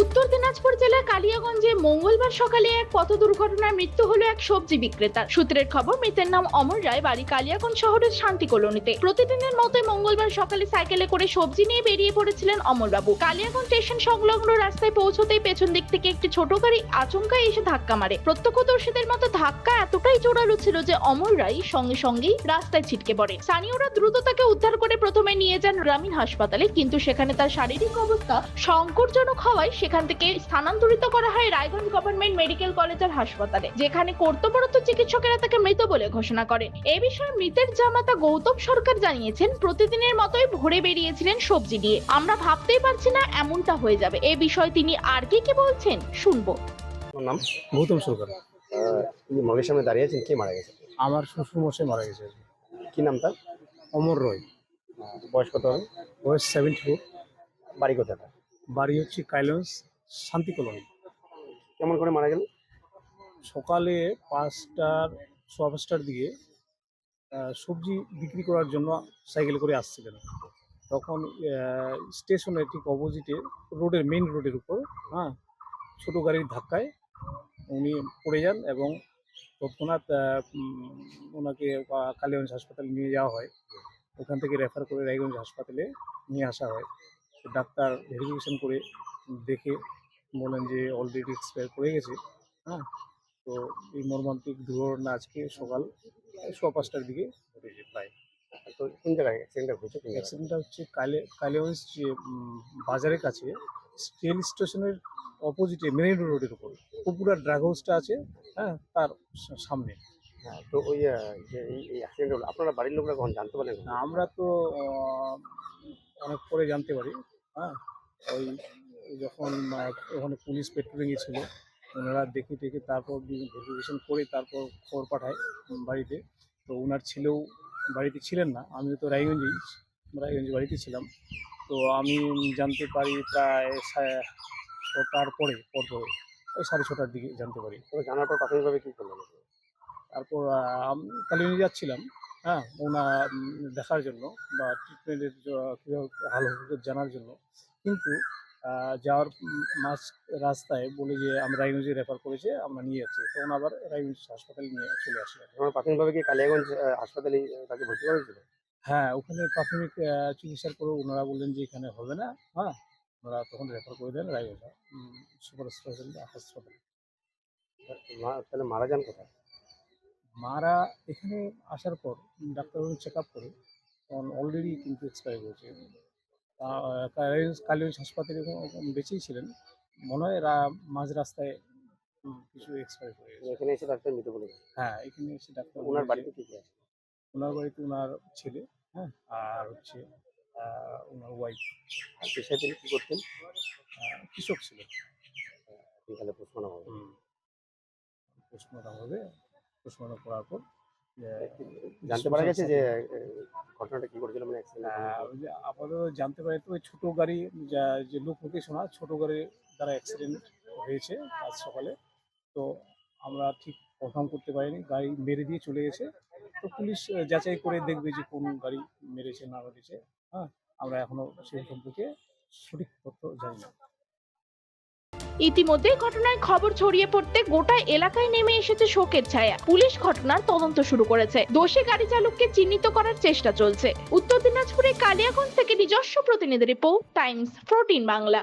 উত্তর দিনাজপুর জেলার কালিয়াগঞ্জে মঙ্গলবার সকালে এক পথ দুর্ঘটনায় মৃত্যু হলো এক সবজি বিক্রেতার। সূত্রের খবর, মৃতের নাম অমর রায়, বাড়ি কালিয়াগঞ্জ শহরের শান্তি কলোনিতে। প্রতিদিনের মতোই মঙ্গলবার সকালে সাইকেলে করে সবজি নিয়ে বেরিয়ে পড়েছিলেন অমরবাবু। কালিয়াগঞ্জ স্টেশন সংলগ্ন রাস্তায় পৌঁছতেই পেছন দিক থেকে একটি ছোট গাড়ি আচমকা এসে ধাক্কা মারে। প্রত্যক্ষদর্শীদের মতো ধাক্কা এতটাই জোরালো ছিল যে অমর রায় সঙ্গে সঙ্গেই রাস্তায় ছিটকে পড়ে। স্থানীয়রা দ্রুত তাকে উদ্ধার করে প্রথমে নিয়ে যান গ্রামীণ হাসপাতালে, কিন্তু সেখানে তার শারীরিক অবস্থা সংকটজনক হওয়ায় সেখান থেকে স্থানান্তরিত করা হয় রায়গঞ্জ গভর্নমেন্ট মেডিকেল কলেজ আর হাসপাতালে যেখানে কর্তব্যরত চিকিৎসকেরা তাকে মৃত বলে ঘোষণা করেন। এ বিষয়ে মৃতের জামাতা গৌতম সরকার জানিয়েছেন প্রতিদিনের মতোই ভোরে বেরিয়েছিলেন সবজি নিয়ে আমরা ভাবতেই পারছি না এমনটা হয়ে যাবে। এ বিষয়ে তিনি আর কি কি বলছেন শুনব। তোমার নাম? গৌতম সরকার। তিনি মগের সামনে দাঁড়িয়ে আছেন কে মারা গেছে? আমার শ্বশুর মশাই মারা গেছে কি নাম তার? অমর রয়। বয়স কত বয়স সেভেন্টি ফোর বাড়ি কোথায়? বাড়ি হচ্ছে কাইলন্স শান্তি কলোনি। কেমন করে মারা গেল? সকালে পাঁচটার সোয়া পাঁচটার দিকে সবজি বিক্রি করার জন্য সাইকেল করে আসছিলেন। তখন স্টেশনের ঠিক অপোজিটে রোডের মেইন রোডের উপর হ্যাঁ ছোটো গাড়ির ধাক্কায় উনি পড়ে যান এবং তৎক্ষণাৎ ওনাকে কালীগঞ্জ হাসপাতালে নিয়ে যাওয়া হয়। ওখান থেকে রেফার করে রায়গঞ্জ হাসপাতালে নিয়ে আসা হয়। ডাক্তার ভেরিফিকেশন করে দেখে বলেন যে অলরেডি এক্সপায়ার করে গেছে হ্যাঁ? তো এই মর্মান্তিক দুর্ঘটনা আজকে সকাল সোয়া পাঁচটার দিকে ঘটেছে প্রায়। তো কোন জায়গায় অ্যাক্সিডেন্টটা কোন অ্যাক্সিডেন্টটা হচ্ছে কালে কালিগঞ্জ যে বাজারের কাছে স্টেল স্টেশনের অপোজিটে মেরিন রোডের উপর। পুকুরা ড্রাগ হাউসটা আছে হ্যাঁ তার সামনে। হ্যাঁ তো ওই যে এই অ্যাক্সিডেন্ট হলো আপনারা বাড়ির লোকরা কখন জানতে পারলেন? না, আমরা তো অনেক পরে জানতে পারি। হ্যাঁ ওই যখন ওখানে পুলিশ পেট্রোলিংয়ে ছিল ওনারা দেখে টেকে তারপর ভেরিফিকেশন করে তারপর খবর পাঠায় বাড়িতে। তো ওনার ছেলেও বাড়িতে ছিলেন না আমিও তো রায়গঞ্জেই রায়গঞ্জ বাড়িতে ছিলাম। তো আমি জানতে পারি প্রায় ছটার পরে পর পরে ওই সাড়ে ছটার দিকে জানতে পারি। তবে জানার পর প্রাথমিকভাবে কি করলেন? তারপর কালিগঞ্জে যাচ্ছিলাম। হ্যাঁ ওনা দেখার জন্য বা ট্রিটমেন্টের কীভাবে ভালো হবে জানার জন্য। কিন্তু যাওয়ার মাঝ রাস্তায় বলে যে আমরা রায়গঞ্জে রেফার করেছে আমরা নিয়ে যাচ্ছি। তখন আবার রায়গঞ্জ হাসপাতালে নিয়ে চলে এখন প্রাথমিকভাবে কি কালিয়াগঞ্জ হাসপাতালে তাকে ভর্তি করা হয়েছিল? হ্যাঁ ওখানে প্রাথমিক চিকিৎসার পরে ওনারা বললেন যে এখানে হবে না। হ্যাঁ ওনারা তখন রেফার করে দেন রায়গঞ্জ সুপার স্পেশালিটি হাসপাতালে। তাহলে মারা যান কোথায়? মারা এখানে আসার পর ডাক্তারবাবু চেক আপ করে তখন অলরেডি কিন্তু এক্সপায়ার হয়েছে। কালিগঞ্জ হাসপাতালে বেঁচেই ছিলেন। মনে হয় মাঝ রাস্তায় কিছু এক্সপায়ার হয়ে গেছে। এখানে এসে ডাক্তার মৃত বলে হ্যাঁ এখানে এসে ডাক্তার ওনার বাড়িতে কি আছে? ওনার বাড়িতে ওনার ছেলে হ্যাঁ আর হচ্ছে ওনার ওয়াইফ আর পেশায় তিনি কি করতেন? কৃষক ছিল তাহলে পোস্টমর্টম হবে। পোস্টমর্টম হবে। পোস্টমর্টম করার পর জানতে পারা গেছে যে ঘটনাটা কি করেছিল মানে ওই আপাতত জানতে পারি তো ওই ছোটো গাড়ি যা যে লোক মুখে শোনা ছোটো গাড়ি দ্বারা অ্যাক্সিডেন্ট হয়েছে আজ সকালে। তো আমরা ঠিক কনফার্ম করতে পারিনি গাড়ি মেরে দিয়ে চলে গেছে। তো পুলিশ যাচাই করে দেখবে যে কোন গাড়ি মেরেছে না মেরেছে। হ্যাঁ আমরা এখনও সেই সম্পর্কে সঠিক তথ্য জানি না। ইতিমধ্যে ঘটনায় খবর ছড়িয়ে পড়তে গোটা এলাকায় নেমে এসেছে শোকের ছায়া। পুলিশ ঘটনার তদন্ত শুরু করেছে। দোষী গাড়ি চালককে চিহ্নিত করার চেষ্টা চলছে। উত্তর দিনাজপুরের কালিয়াগঞ্জ থেকে নিজস্ব প্রতিনিধি রিপোর্ট, টাইমস ফোরটিন বাংলা।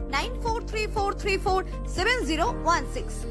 9434347016.